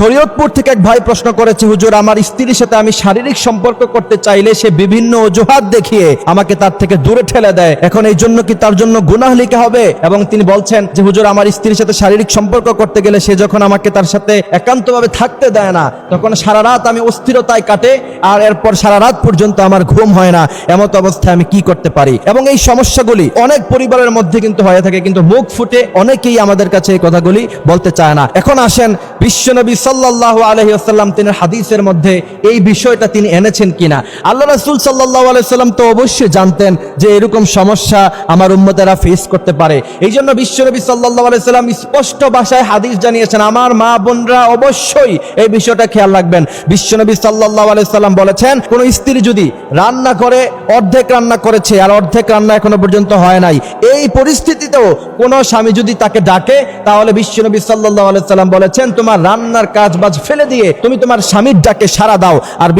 শরীয়তপুর থেকে এক ভাই প্রশ্ন করেছে, হুজুর, আমার স্ত্রীর সাথে আমি শারীরিক সম্পর্ক করতে চাইলে সে বিভিন্ন অজুহাত দেখিয়ে আমাকে তার থেকে দূরে ঠেলে দেয়। এখন এই জন্য কি তার জন্য গুনাহ লিখা হবে? এবং তিনি বলছেন যে, হুজুর, আমার স্ত্রীর সাথে শারীরিক সম্পর্ক করতে গেলে সে যখন আমাকে তার সাথে একান্তভাবে থাকতে দেয় না, তখন সারা রাত আমি অস্থিরতায় কাটে আর এরপর সারা রাত পর্যন্ত আমার ঘুম হয় না। এমত অবস্থায় আমি কি করতে পারি? এবং এই সমস্যাগুলি অনেক পরিবারের মধ্যে কিন্তু হয়ে থাকে, কিন্তু মুখ ফুটে অনেকেই আমাদের কাছে এই কথাগুলি বলতে চায় না। এখন আসেন বিশ্বনবী সাল্লাল্লাহু আলাইহি আসাল্লাম তিনি হাদিসের মধ্যে এই বিষয়টা তিনি এনেছেন কিনা? আল্লাহ রাসূল সাল্লাল্লাহু আলাইহি সাল্লাম তো অবশ্যই জানতেন যে এরকম সমস্যা আমার উম্মতেরা ফেস করতে পারে। এই জন্য বিশ্বনবী সাল্লাল্লাহু আলাইহি সাল্লাম স্পষ্ট ভাষায় হাদিস জানিয়েছেন, আমার মা বোনরা অবশ্যই এই বিষয়টা খেয়াল রাখবেন। বিশ্বনবী সাল্লাল্লাহু আলাইহি সাল্লাম বলেছেন, কোন স্ত্রী যদি রান্না করে, অর্ধেক রান্না করেছে, আর অর্ধেক রান্না এখনও পর্যন্ত হয় নাই, এই পরিস্থিতিতেও কোন স্বামী যদি তাকে ডাকে, তাহলে বিশ্বনবী সাল্লাল্লাহু আলাইহি সাল্লাম বলেছেন, তোমার রান্নার কাজ বাজ ফেলে দিয়ে তুমি তোমার স্বামীর ডাকে সাড়া দাও। আর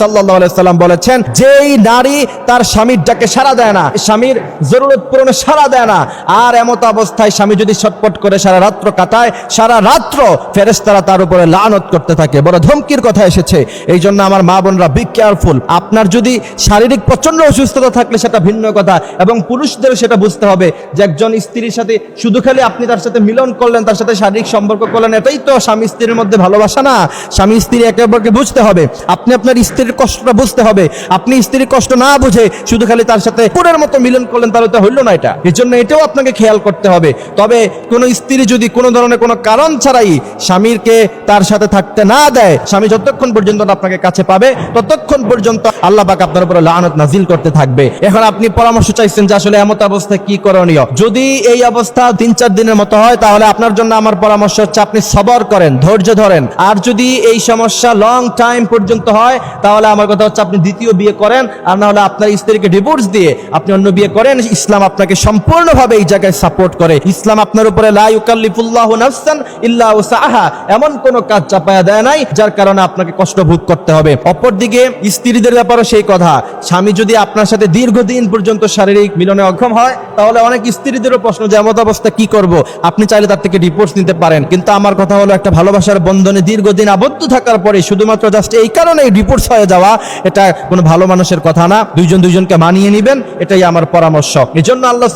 সাল্লাল্লাহু আলাইহি সাল্লাম বলেছেন, যেই নারী তার স্বামীর ডাকে সাড়া দেয় না, স্বামীর জরুরত পূরণে সাড়া দেয় না। আর এমত অবস্থায় স্বামী যদি ছটপট করে সারা রাত্র কাটায়, সারা রাত্র ফেরেশতারা তার উপরে লানত করতে থাকে। বড় ধমকির কথা এসেছে। এই জন্য আমার মা বোনরা বি কেয়ারফুল আপনার যদি শারীরিক প্রচণ্ড অসুস্থতা থাকলে সেটা ভিন্ন কথা, এবং পুরুষদের সেটা বুঝতে হবে যে একজন স্ত্রীর সাথে শুধু খালি আপনি তার সাথে মিলন করলেন, তার সাথে শারীরিক সম্পর্ক করলেন, এটাই তো স্বামী স্ত্রীর মধ্যে ভালোবাসা না, স্বামী স্ত্রী একে অপরকে বুঝতে হবে। আপনি আপনার স্ত্রীর কষ্টটা বুঝতে হবে। আপনি স্ত্রীর কষ্ট না বুঝে শুধু খালি তার সাথে পুরের মতো মিলন করলেন, তাহলে তো হইল না এটা। এর জন্য এটাও আপনাকে খেয়াল করতে হবে। তবে কোন স্ত্রী যদি কোনো ধরনের কোনো কারণ ছাড়াই স্বামীরকে তার সাথে থাকতে না দেয়, স্বামী যতক্ষণ পর্যন্ত আপনাকে কাছে পাবে, ততক্ষণ পর্যন্ত আল্লাহ পাক আপনার উপরে লানত নাজিল করতে থাকবে। এখন আপনি পরামর্শ চাইছেন যে আসলে এমত অবস্থায় কি করণীয়? যদি এই অবস্থা তিন চার দিনের মতো হয়, তাহলে আপনার জন্য আমার পরামর্শ হচ্ছে আপনি সবর করেন, ধৈর্য ধরেন। আর যদি এই সমস্যা লং টাইম পর্যন্ত হয়, তাহলে আমার কথা হচ্ছে আপনি দ্বিতীয় বিয়ে করেন, আর না হলে আপনার স্ত্রীকে ডিভোর্স দিয়ে আপনি অন্য বিয়ে করেন। ইসলাম আপনাকে সম্পূর্ণভাবে এই জায়গায় সাপোর্ট করে। ইসলাম আপনার উপরে লা ইউকাল্লিফুল্লাহু নাফসান ইল্লা উসাহা এমন কোন কাজ চাপায়া দেয় নাই, যার কারণে আপনাকে কষ্ট ভোগ করতে হবে। অপরদিকে স্ত্রীদের ব্যাপারও সেই কথা। স্বামী যদি আপনার সাথে দীর্ঘদিন পর্যন্ত শারীরিক মিলনে অক্ষম হয়, তাহলে অনেক স্ত্রীদেরও প্রশ্ন যে, এমত অবস্থা কি করব? আপনি চাইলে তার থেকে ডিভোর্স নিতে পারেন। কিন্তু আমার কথা হলো, একটা ভালোবাসার বন্ধনে দীর্ঘদিন আবদ্ধ থাকার পরে শুধুমাত্র জাস্ট এই কারণে ডিভোর্স হয়ে যাওয়া, এটা কোনো ভালো মানুষের কথা না। দুইজন দুইজনকে মানিয়ে নেবেন, এটাই আমার পরামর্শ। এজন্য আল্লাহ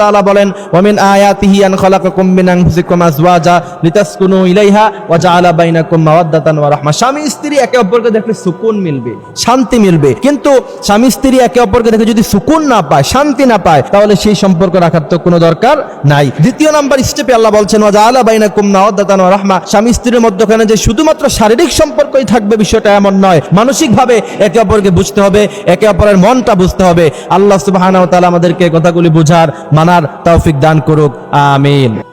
তাআলা বলেন মিন মিন লিতাসকুনু ইলাইহা ওয়া রাহমা স্বামী স্ত্রী একে অপরকে দেখলে সুকুন মিলবে, শান্তি মিলবে। কিন্তু স্বামী স্ত্রী একে অপরকে দেখে যদি সুকুন না পায়, শান্তি না পায়, তাহলে সেই সম্পর্ক রাখার তো কোনো দরকার নাই। দ্বিতীয় নাম্বার স্টেপে আল্লাহ বলছেন, ওয়া জাআলা বাইনাকুম মাওয়াদ্দাতান ওয়া রাহমা স্বামী স্ত্রীর মধ্যখানে যে শুধুমাত্র শারীরিক সম্পর্কই থাকবে বিষয়টা এমন নয়, মানসিকভাবে একে অপরকে বুঝতে হবে, একে অপরের মনটা বুঝতে হবে। আল্লাহ তাআলা আমাদেরকে কথাগুলি বুঝার, মানার তৌফিক দান করুক, আমিন।